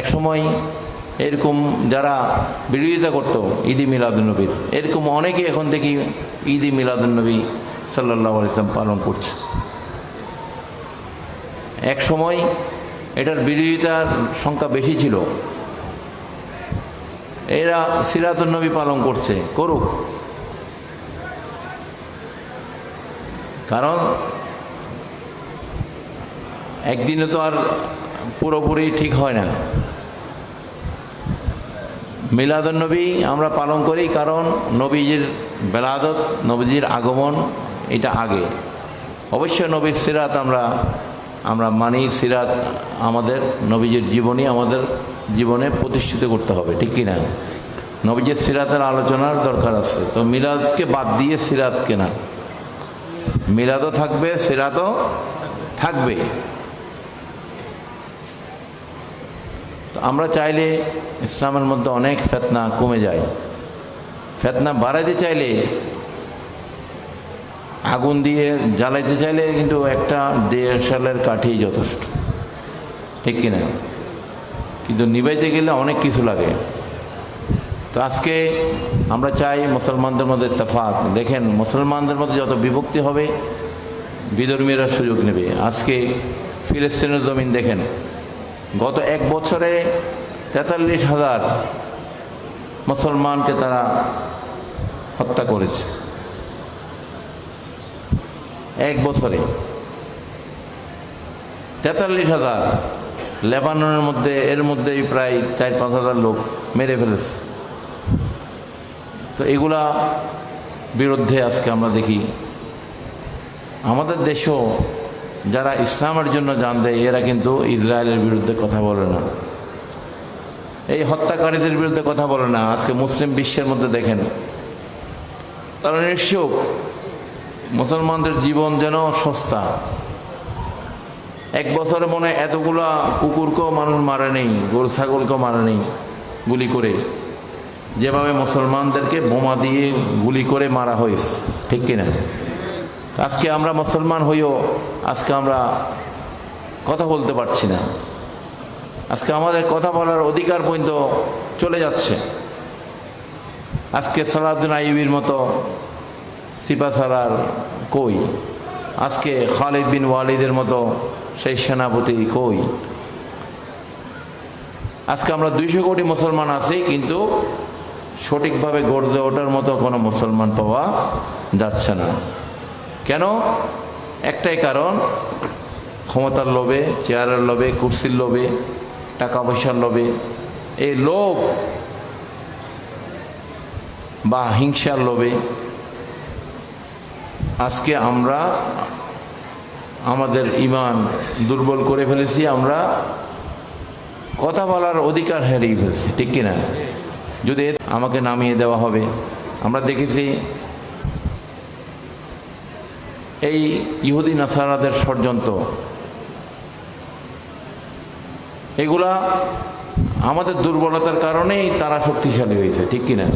এক সময় এরকম যারা বিরোধিতা করতো ঈদি মিলাদুলনবীর এরকম অনেকে এখন দেখি ঈদি মিলাদুলনবী সাল্লাহ ইসলাম পালন করছে। এক সময় এটার বিরোধিতার সংখ্যা বেশি ছিল। এরা সিরাতুলনবী পালন করছে, করুক। কারণ একদিনে তো আর পুরোপুরি ঠিক হয় না। মিলাদুন্নবী আমরা পালন করি কারণ নবীজির বেলাদত, নবীজির আগমন এটা আগে। অবশ্যই নবীর সিরাত আমরা আমরা মানি সিরাত আমাদের, নবীজির জীবনী আমাদের জীবনে প্রতিষ্ঠিত করতে হবে, ঠিক কি না? নবীজির সিরাতের আলোচনার দরকার আছে। তো মিলাদকে বাদ দিয়ে সিরাত কেনা মিলাদও থাকবে, সিরাতও থাকবে তো আমরা চাইলে ইসলামের মধ্যে অনেক ফেতনা কমে যায়। ফেতনা বাড়াইতে চাইলে, আগুন দিয়ে জ্বালাইতে চাইলে কিন্তু একটা দেড়শালের কাঠি যথেষ্ট। ঠিক কিনা? কিন্তু নিবাইতে গেলে অনেক কিছু লাগে। তো আজকে আমরা চাই মুসলমানদের মধ্যে তফাক দেখেন, মুসলমানদের মধ্যে যত বিভক্তি হবে, বিধর্মীরা সুযোগ নেবে। আজকে ফিলিস্তিনের জমিন দেখেন গত এক বছরে তেতাল্লিশ হাজার মুসলমানকে তারা হত্যা করেছে। এক বছরে তেতাল্লিশ হাজার লেবাননের মধ্যে, এর মধ্যেই প্রায় চার পাঁচ হাজার লোক মেরে ফেলেছে। তো এগুলা বিরুদ্ধে আজকে আমরা দেখি। আমাদের দেশও যারা ইসলামের জন্য জান দেয়, এরা কিন্তু ইসরায়েলের বিরুদ্ধে কথা বলে না। এই হত্যাকারীদের বিরুদ্ধে কথা বলে না। আজকে মুসলিম বিশ্বের মধ্যে দেখেন, তারা নিশ্চয় মুসলমানদের জীবন যেন সস্তা। এক বছরে মনে এতগুলা কুকুরকেও মানুষ মারে নেই, গরু, ছাগলকেও মারে নেই গুলি করে। যেভাবে মুসলমানদেরকে বোমা দিয়ে গুলি করে মারা হয়েছে, ঠিক কিনা? আজকে আমরা মুসলমান হইও আজকে আমরা কথা বলতে পারছি না। আজকে আমাদের কথা বলার অধিকার পর্যন্ত চলে যাচ্ছে। আজকে সালাউদ্দিন আইবির মতো সিপা সালার কই? আজকে খালিদ বিন ওয়ালিদের মতো সেই সেনাপতি কই? আজকে আমরা দুইশো কোটি মুসলমান আছি, কিন্তু সঠিকভাবে গর্জে ওঠার মতো কোনো মুসলমান পাওয়া যাচ্ছে না। কেন? একটাই কারণ, ক্ষমতার লোভে চেয়ারের লোভে, কুর্সির লোভে টাকা পয়সার লোভে। এই লোভ বা হিংসার লোভে আজকে আমরা আমাদের ইমান দুর্বল করে ফেলেছি, আমরা কথা বলার অধিকার হারিয়ে ফেলছি, ঠিক কিনা? যদি আমাকে নামিয়ে দেওয়া হবে। আমরা দেখেছি এই ইহুদি নাসারাদের ষড়যন্ত্র। এগুলা আমাদের দুর্বলতার কারণেই তারা শক্তিশালী হয়েছে ঠিক কিনা?